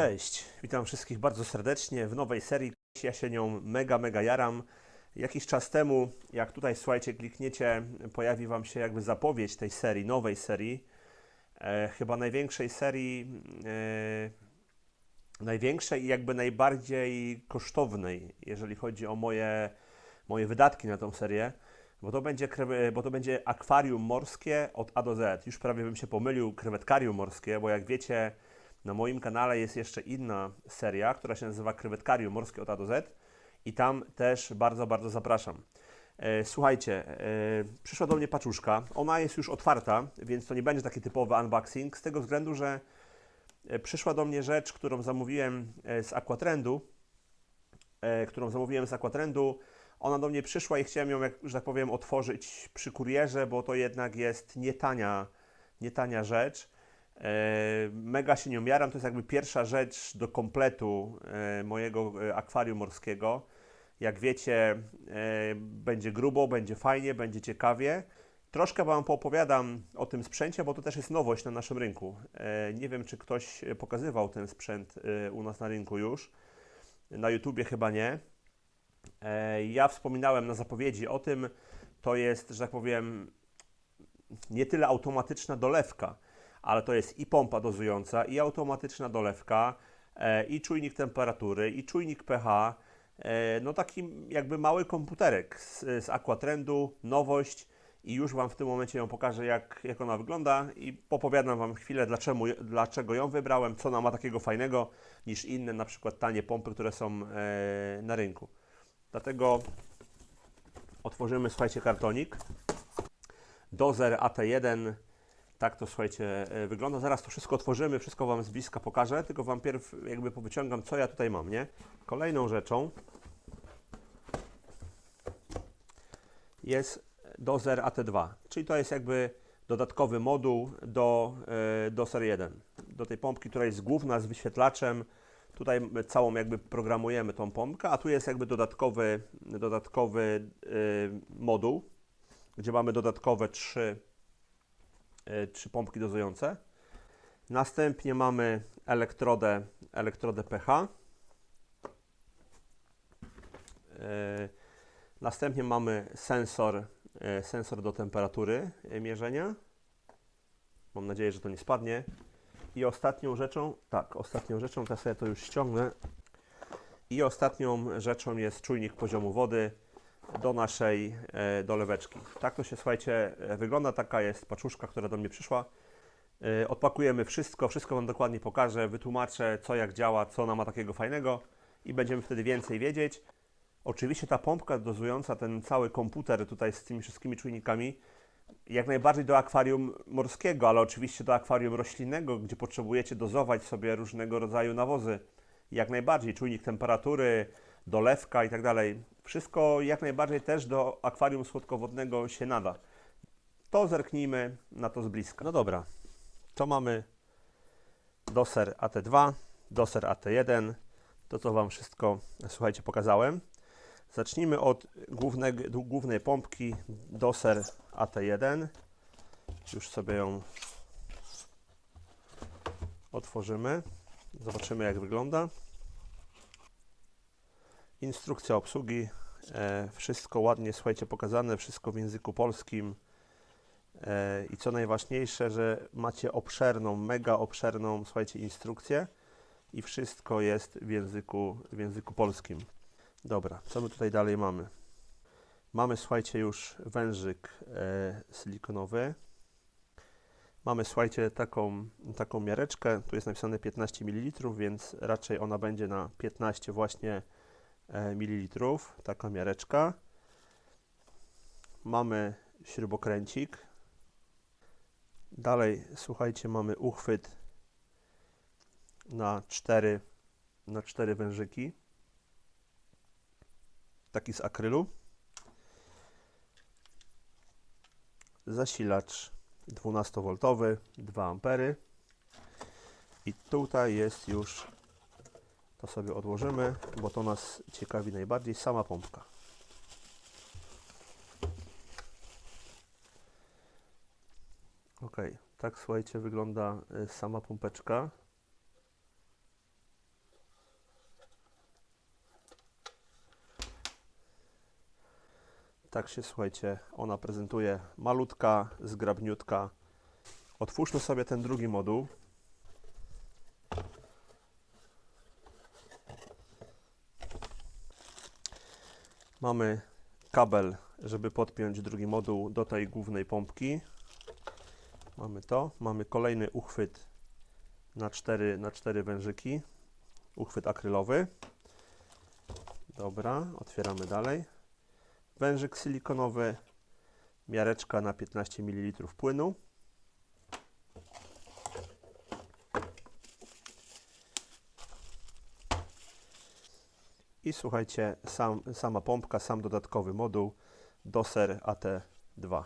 Cześć, witam wszystkich bardzo serdecznie w nowej serii. Ja się nią mega, mega jaram. Jakiś czas temu, jak tutaj słuchajcie, klikniecie, pojawi Wam się jakby zapowiedź tej serii, nowej serii. E, chyba największej serii, e, największej i jakby najbardziej kosztownej, jeżeli chodzi o moje, moje wydatki na tą serię. Bo to, będzie, krew- bo to będzie akwarium morskie od A do Z. Już prawie bym się pomylił, krewetkarium morskie, bo jak wiecie, na moim kanale jest jeszcze inna seria, która się nazywa Krewetkarium Morskie od A do Z i tam też bardzo, bardzo zapraszam. E, Słuchajcie, e, przyszła do mnie paczuszka. Ona jest już otwarta, więc to nie będzie taki typowy unboxing, z tego względu, że e, przyszła do mnie rzecz, którą zamówiłem z Aquatrendu, którą zamówiłem z Aquatrendu. Ona do mnie przyszła i chciałem ją, jak, że tak powiem, otworzyć przy kurierze, bo to jednak jest nietania, nietania rzecz. E, Mega się nią jaram, to jest jakby pierwsza rzecz do kompletu e, mojego e, akwarium morskiego. Jak wiecie, będzie grubo, będzie fajnie, będzie ciekawie. Troszkę Wam poopowiadam o tym sprzęcie, bo to też jest nowość na naszym rynku. Nie wiem, czy ktoś pokazywał ten sprzęt u nas na rynku już. Na YouTubie chyba nie. Ja wspominałem na zapowiedzi o tym, to jest, że tak powiem, nie tyle automatyczna dolewka, ale to jest i pompa dozująca, i automatyczna dolewka, e, i czujnik temperatury, i czujnik pH. E, No taki jakby mały komputerek z, z Aquatrendu, nowość i już Wam w tym momencie ją pokażę, jak, jak ona wygląda i popowiadam Wam chwilę, dlaczego, dlaczego ją wybrałem, co ona ma takiego fajnego niż inne, na przykład tanie pompy, które są e, na rynku. Dlatego otworzymy, słuchajcie, kartonik. Dozer AT1 tak to słuchajcie e, wygląda. Zaraz to wszystko otworzymy, wszystko Wam z bliska pokażę, tylko Wam pierw jakby powyciągam, co ja tutaj mam, nie? Kolejną rzeczą jest dozer AT2, czyli to jest jakby dodatkowy moduł do, e, do serii 1. Do tej pompki, która jest główna z wyświetlaczem. Tutaj całą jakby programujemy tą pompkę, a tu jest jakby dodatkowy, dodatkowy e, moduł, gdzie mamy dodatkowe trzy trzy pompki dozujące. Następnie mamy elektrodę, elektrodę pH. E, Następnie mamy sensor, e, sensor do temperatury e, mierzenia. Mam nadzieję, że to nie spadnie. I ostatnią rzeczą, tak, ostatnią rzeczą, teraz sobie to już ściągnę. I ostatnią rzeczą jest czujnik poziomu wody do naszej e, doleweczki. Tak to się, słuchajcie, e, wygląda. Taka jest paczuszka, która do mnie przyszła. E, Odpakujemy wszystko, wszystko Wam dokładnie pokażę, wytłumaczę co jak działa, co ona ma takiego fajnego i będziemy wtedy więcej wiedzieć. Oczywiście ta pompka dozująca, ten cały komputer tutaj z tymi wszystkimi czujnikami, jak najbardziej do akwarium morskiego, ale oczywiście do akwarium roślinnego, gdzie potrzebujecie dozować sobie różnego rodzaju nawozy. Jak najbardziej czujnik temperatury, dolewka i tak dalej. Wszystko jak najbardziej też do akwarium słodkowodnego się nada. To zerknijmy na to z bliska. No dobra, to mamy doser AT2, doser AT1, to co Wam wszystko, słuchajcie, pokazałem. Zacznijmy od głównego, głównej pompki doser AT1. Już sobie ją otworzymy. Zobaczymy jak wygląda. Instrukcja obsługi. E, wszystko ładnie, słuchajcie, pokazane, wszystko w języku polskim. E, I co najważniejsze, że macie obszerną, mega obszerną, słuchajcie, instrukcję i wszystko jest w języku, w języku polskim. Dobra, co my tutaj dalej mamy? Mamy, słuchajcie, już wężyk e, silikonowy. Mamy, słuchajcie, taką, taką miareczkę. Tu jest napisane 15 ml, więc raczej ona będzie na 15 właśnie ml. Taka miareczka. Mamy śrubokręcik. Dalej, słuchajcie, mamy uchwyt na 4, na 4 wężyki. Taki z akrylu. Zasilacz 12V, 2 A. I tutaj jest już, to sobie odłożymy, bo to nas ciekawi najbardziej, sama pompka. Ok, tak słuchajcie, wygląda y, sama pompeczka. Tak się słuchajcie, ona prezentuje malutka, zgrabniutka. Otwórzmy sobie ten drugi moduł. Mamy kabel, żeby podpiąć drugi moduł do tej głównej pompki. Mamy to. Mamy kolejny uchwyt na cztery, na cztery wężyki. Uchwyt akrylowy. Dobra, otwieramy dalej. Wężyk silikonowy, miareczka na 15 ml płynu. I słuchajcie, sam, sama pompka, sam dodatkowy moduł Doser AT2.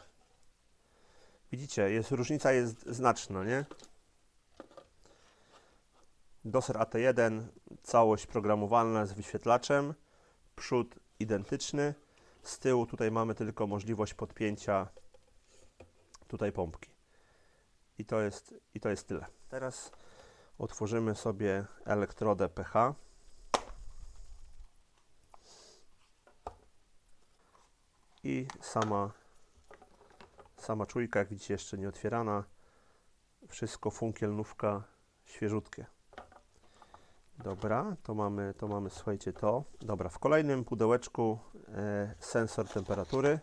Widzicie, jest, różnica jest znaczna, nie? Doser AT1, całość programowalna z wyświetlaczem, przód identyczny, z tyłu tutaj mamy tylko możliwość podpięcia tutaj pompki. I to jest, i to jest tyle. Teraz otworzymy sobie elektrodę pH. I sama, sama czujka, jak widzicie, jeszcze nie otwierana. Wszystko funkielnówka świeżutkie. Dobra, to mamy, to mamy, słuchajcie, to. Dobra, w kolejnym pudełeczku e, sensor temperatury.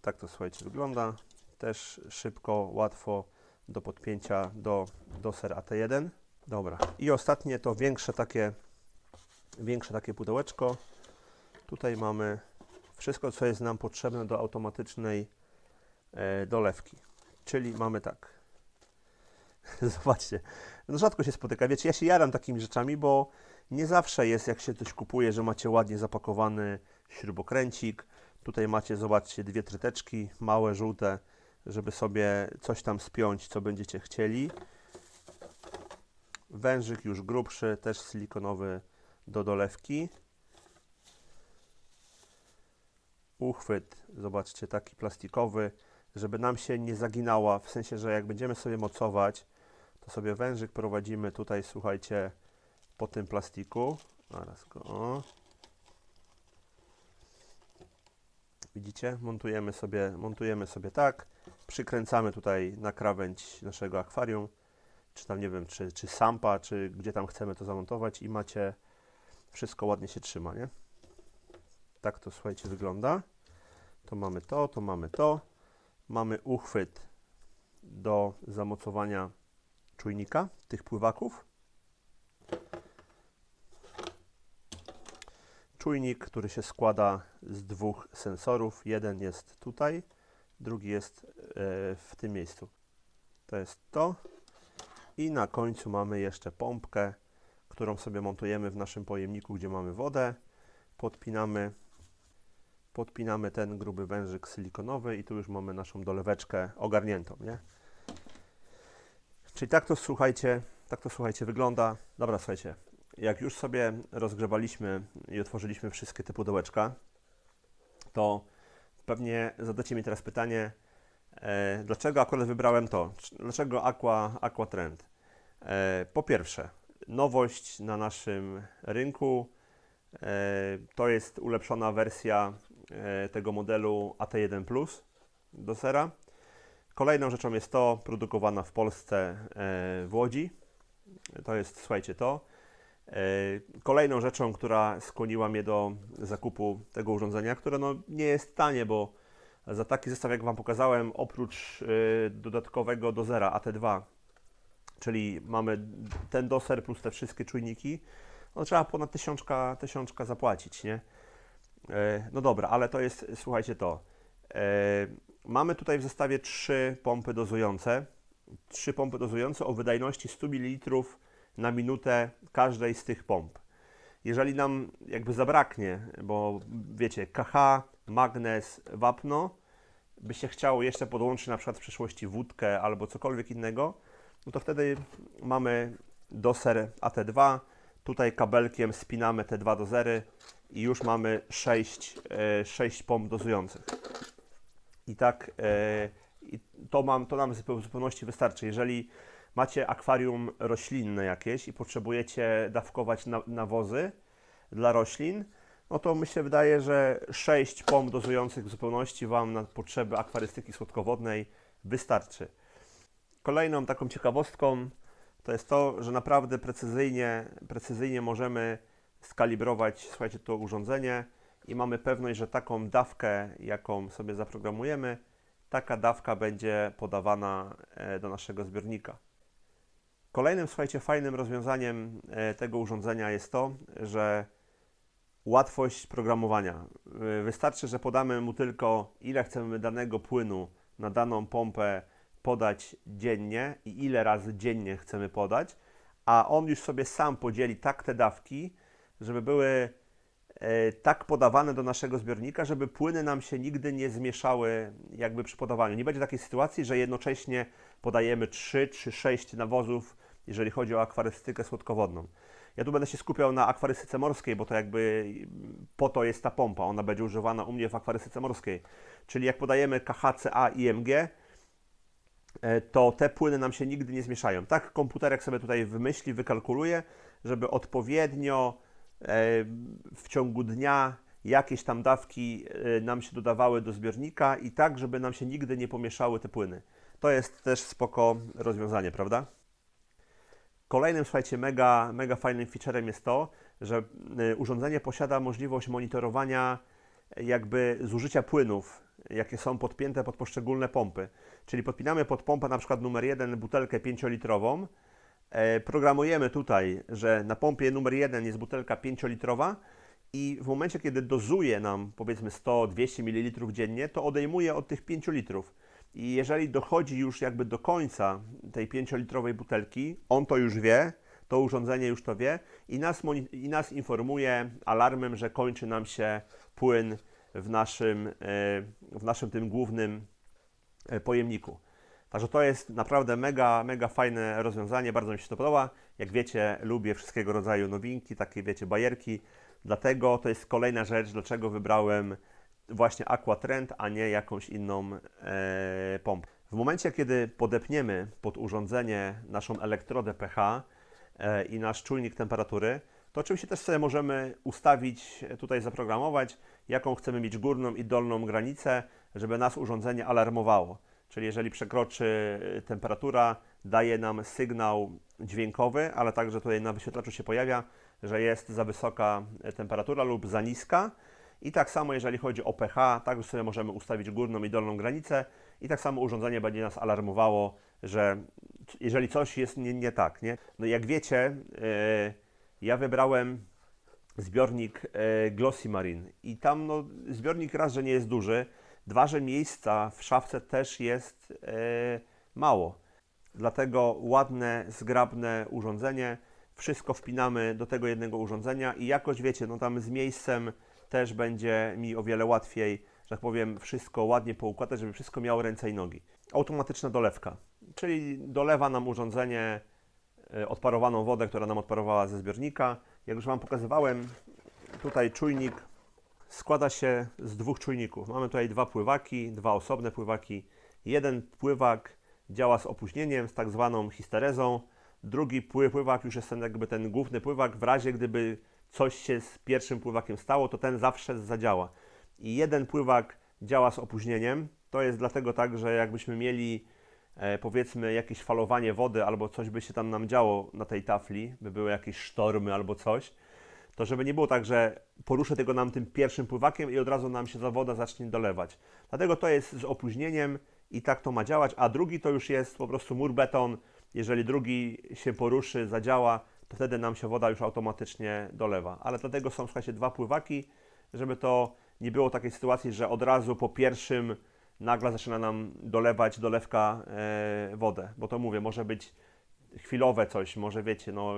Tak to, słuchajcie, wygląda. Też szybko, łatwo do podpięcia do Doser AT1. Dobra, i ostatnie to większe takie, większe takie pudełeczko. Tutaj mamy wszystko, co jest nam potrzebne do automatycznej e, dolewki. Czyli mamy tak. Zobaczcie, no rzadko się spotyka. Wiecie, ja się jaram takimi rzeczami, bo nie zawsze jest, jak się coś kupuje, że macie ładnie zapakowany śrubokręcik. Tutaj macie, zobaczcie, dwie tryteczki, małe, żółte, żeby sobie coś tam spiąć, co będziecie chcieli. Wężyk już grubszy, też silikonowy do dolewki. Uchwyt, zobaczcie, taki plastikowy, żeby nam się nie zaginała, w sensie, że jak będziemy sobie mocować, to sobie wężyk prowadzimy tutaj, słuchajcie, po tym plastiku. Zaraz go, o. Widzicie? Montujemy sobie, montujemy sobie tak, przykręcamy tutaj na krawędź naszego akwarium, czy tam nie wiem, czy, czy sampa, czy gdzie tam chcemy to zamontować i macie, wszystko ładnie się trzyma, nie? Tak to, słuchajcie, wygląda. To mamy to, to mamy to. Mamy uchwyt do zamocowania czujnika tych pływaków. Czujnik, który się składa z dwóch sensorów. Jeden jest tutaj, drugi jest e, w tym miejscu. To jest to. I na końcu mamy jeszcze pompkę, którą sobie montujemy w naszym pojemniku, gdzie mamy wodę. Podpinamy podpinamy ten gruby wężyk silikonowy i tu już mamy naszą doleweczkę ogarniętą, nie? Czyli tak to słuchajcie, tak to słuchajcie wygląda. Dobra, słuchajcie, jak już sobie rozgrzewaliśmy i otworzyliśmy wszystkie te pudełeczka, to pewnie zadacie mi teraz pytanie, e, dlaczego akurat wybrałem to? Dlaczego Aqua, Aqua Trend? E, po pierwsze, nowość na naszym rynku, e, to jest ulepszona wersja tego modelu AT1 Plus do sera. Kolejną rzeczą jest to, produkowana w Polsce w Łodzi. To jest, słuchajcie, to. Kolejną rzeczą, która skłoniła mnie do zakupu tego urządzenia, które no nie jest tanie, bo za taki zestaw, jak Wam pokazałem, oprócz dodatkowego dozera AT2, czyli mamy ten doser plus te wszystkie czujniki, no trzeba ponad tysiączka, tysiączka zapłacić, nie? E, no dobra, ale to jest, słuchajcie to. E, mamy tutaj w zestawie trzy pompy dozujące. Trzy pompy dozujące o wydajności 100 ml na minutę każdej z tych pomp. Jeżeli nam jakby zabraknie, bo wiecie, KH, magnez, wapno, by się chciało jeszcze podłączyć na przykład w przyszłości wódkę albo cokolwiek innego, no to wtedy mamy doser AT2, tutaj kabelkiem spinamy te dwa dozery, i już mamy 6, 6 e, pomp dozujących. I tak e, i to, mam, to nam w zupełności wystarczy. Jeżeli macie akwarium roślinne jakieś i potrzebujecie dawkować na, nawozy dla roślin, no to mi się wydaje, że 6 pomp dozujących w zupełności Wam na potrzeby akwarystyki słodkowodnej wystarczy. Kolejną taką ciekawostką to jest to, że naprawdę precyzyjnie, precyzyjnie możemy skalibrować, słuchajcie, to urządzenie i mamy pewność, że taką dawkę, jaką sobie zaprogramujemy, taka dawka będzie podawana e, do naszego zbiornika. Kolejnym, słuchajcie, fajnym rozwiązaniem e, tego urządzenia jest to, że łatwość programowania. Y, Wystarczy, że podamy mu tylko, ile chcemy danego płynu na daną pompę podać dziennie i ile razy dziennie chcemy podać, a on już sobie sam podzieli tak te dawki, żeby były e, tak podawane do naszego zbiornika, żeby płyny nam się nigdy nie zmieszały jakby przy podawaniu. Nie będzie takiej sytuacji, że jednocześnie podajemy 3 czy 6 nawozów, jeżeli chodzi o akwarystykę słodkowodną. Ja tu będę się skupiał na akwarystyce morskiej, bo to jakby po to jest ta pompa. Ona będzie używana u mnie w akwarystyce morskiej. Czyli jak podajemy KHCA i IMG, e, to te płyny nam się nigdy nie zmieszają. Tak komputerek sobie tutaj wymyśli, wykalkuluje, żeby odpowiednio e, w ciągu dnia jakieś tam dawki e, nam się dodawały do zbiornika i tak, żeby nam się nigdy nie pomieszały te płyny. To jest też spoko rozwiązanie, prawda? Kolejnym, słuchajcie, mega, mega fajnym featurem jest to, że y, urządzenie posiada możliwość monitorowania y, jakby zużycia płynów, jakie są podpięte pod poszczególne pompy. Czyli podpinamy pod pompę na przykład numer 1 butelkę 5-litrową, e, programujemy tutaj, że na pompie numer 1 jest butelka 5-litrowa i w momencie, kiedy dozuje nam powiedzmy 100-200 ml dziennie, to odejmuje od tych 5 litrów. I jeżeli dochodzi już jakby do końca tej 5-litrowej butelki, on to już wie, to urządzenie już to wie i nas, i nas informuje alarmem, że kończy nam się płyn w naszym, e, w naszym tym głównym e, pojemniku. Także to jest naprawdę mega, mega fajne rozwiązanie, bardzo mi się to podoba. Jak wiecie, lubię wszystkiego rodzaju nowinki, takie wiecie, bajerki. Dlatego to jest kolejna rzecz, dlaczego wybrałem właśnie Aquatrend, a nie jakąś inną e, pompę. W momencie, kiedy podepniemy pod urządzenie naszą elektrodę pH e, i nasz czujnik temperatury, to oczywiście też sobie możemy ustawić, tutaj zaprogramować, jaką chcemy mieć górną i dolną granicę, żeby nas urządzenie alarmowało. Czyli jeżeli przekroczy e, temperatura, daje nam sygnał dźwiękowy, ale także tutaj na wyświetlaczu się pojawia, że jest za wysoka e, temperatura lub za niska. I tak samo jeżeli chodzi o pH, także sobie możemy ustawić górną i dolną granicę i tak samo urządzenie będzie nas alarmowało, że jeżeli coś jest nie, nie tak, nie? No jak wiecie, e, ja wybrałem zbiornik e, Glossy Marine i tam no, zbiornik raz, że nie jest duży, dwa, że miejsca w szafce też jest e, mało. Dlatego ładne, zgrabne urządzenie, wszystko wpinamy do tego jednego urządzenia i jakoś wiecie, no tam z miejscem też będzie mi o wiele łatwiej, że tak powiem, wszystko ładnie poukładać, żeby wszystko miało ręce i nogi. Automatyczna dolewka, czyli dolewa nam urządzenie e, odparowaną wodę, która nam odparowała ze zbiornika. Jak już Wam pokazywałem, tutaj czujnik składa się z dwóch czujników. Mamy tutaj dwa pływaki, dwa osobne pływaki. Jeden pływak działa z opóźnieniem, z tak zwaną histerezą. Drugi pływak już jest ten jakby ten główny pływak, w razie gdyby coś się z pierwszym pływakiem stało, to ten zawsze zadziała. I jeden pływak działa z opóźnieniem. To jest dlatego tak, że jakbyśmy mieli e, powiedzmy jakieś falowanie wody albo coś by się tam nam działo na tej tafli, by były jakieś sztormy albo coś, to żeby nie było tak, że poruszę tego nam tym pierwszym pływakiem i od razu nam się ta woda zacznie dolewać. Dlatego to jest z opóźnieniem i tak to ma działać, a drugi to już jest po prostu mur beton. Jeżeli drugi się poruszy, zadziała, to wtedy nam się woda już automatycznie dolewa. Ale dlatego są, słuchajcie, dwa pływaki, żeby to nie było takiej sytuacji, że od razu po pierwszym nagle zaczyna nam dolewać dolewka e, wodę, bo to mówię, może być chwilowe coś, może wiecie, no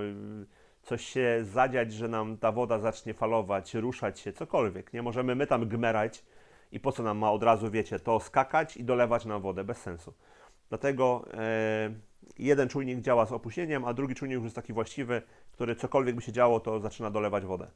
coś się zadziać, że nam ta woda zacznie falować, ruszać się, cokolwiek, nie możemy my tam gmerać i po co nam ma od razu, wiecie, to skakać i dolewać nam wodę, bez sensu. Dlatego e, jeden czujnik działa z opóźnieniem, a drugi czujnik już jest taki właściwy, który cokolwiek by się działo, to zaczyna dolewać wodę.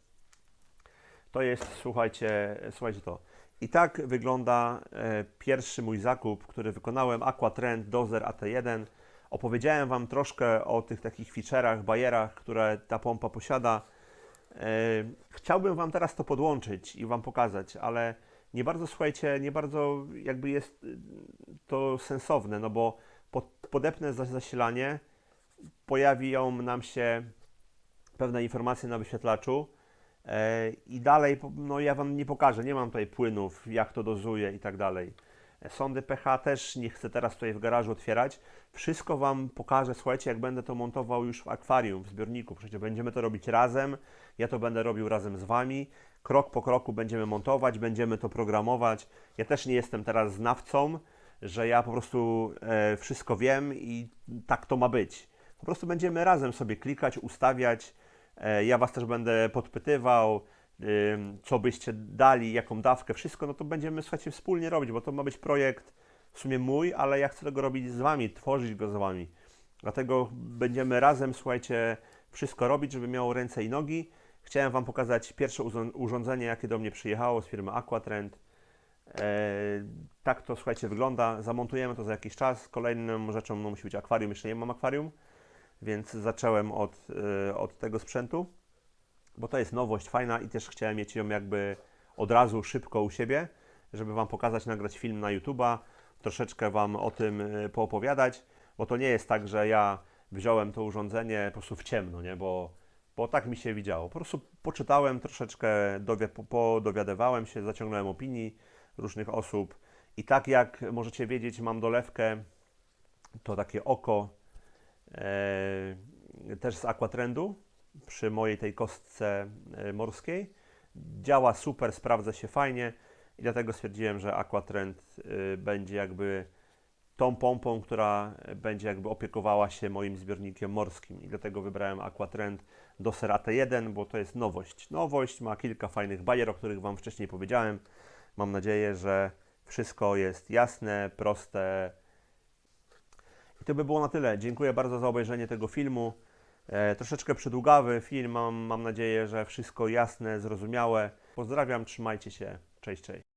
To jest, słuchajcie, słuchajcie to. I tak wygląda e, pierwszy mój zakup, który wykonałem, Aquatrend Dozer AT1. Opowiedziałem Wam troszkę o tych takich feature'ach, bajerach, które ta pompa posiada. E, Chciałbym Wam teraz to podłączyć i Wam pokazać, ale nie bardzo, słuchajcie, nie bardzo jakby jest y, to sensowne, no bo podepnę za- zasilanie, pojawią nam się pewne informacje na wyświetlaczu e, i dalej, no ja Wam nie pokażę, nie mam tutaj płynów, jak to dozuje i tak dalej. Sondy pH też nie chcę teraz tutaj w garażu otwierać. Wszystko Wam pokażę, słuchajcie, jak będę to montował już w akwarium, w zbiorniku. Przecież będziemy to robić razem, ja to będę robił razem z Wami. Krok po kroku będziemy montować, będziemy to programować. Ja też nie jestem teraz znawcą, że ja po prostu e, wszystko wiem i tak to ma być. Po prostu będziemy razem sobie klikać, ustawiać. E, ja Was też będę podpytywał, co byście dali, jaką dawkę, wszystko, no to będziemy, słuchajcie, wspólnie robić, bo to ma być projekt w sumie mój, ale ja chcę tego robić z Wami, tworzyć go z Wami. Dlatego będziemy razem, słuchajcie, wszystko robić, żeby miało ręce i nogi. Chciałem Wam pokazać pierwsze urządzenie, jakie do mnie przyjechało z firmy Aquatrend. Tak to, słuchajcie, wygląda. Zamontujemy to za jakiś czas. Kolejną rzeczą no, musi być akwarium. Jeszcze nie mam akwarium, więc zacząłem od, e, od tego sprzętu, bo to jest nowość fajna i też chciałem mieć ją jakby od razu szybko u siebie, żeby Wam pokazać, nagrać film na YouTube'a, troszeczkę Wam o tym e, poopowiadać, bo to nie jest tak, że ja wziąłem to urządzenie po prostu w ciemno, nie? Bo, bo tak mi się widziało. Po prostu poczytałem troszeczkę, dowi- po- podowiadywałem się, zaciągnąłem opinii różnych osób i tak jak możecie wiedzieć, mam dolewkę, to takie oko e, też z Aquatrendu przy mojej tej kostce e, morskiej. Działa super, sprawdza się fajnie i dlatego stwierdziłem, że Aquatrend e, będzie jakby tą pompą, która będzie jakby opiekowała się moim zbiornikiem morskim i dlatego wybrałem Aquatrend do Serate 1, bo to jest nowość. Nowość ma kilka fajnych bajer, o których Wam wcześniej powiedziałem. Mam nadzieję, że wszystko jest jasne, proste. I to by było na tyle. Dziękuję bardzo za obejrzenie tego filmu. E, troszeczkę przydługawy film. Mam, mam nadzieję, że wszystko jasne, zrozumiałe. Pozdrawiam, trzymajcie się. Cześć, cześć.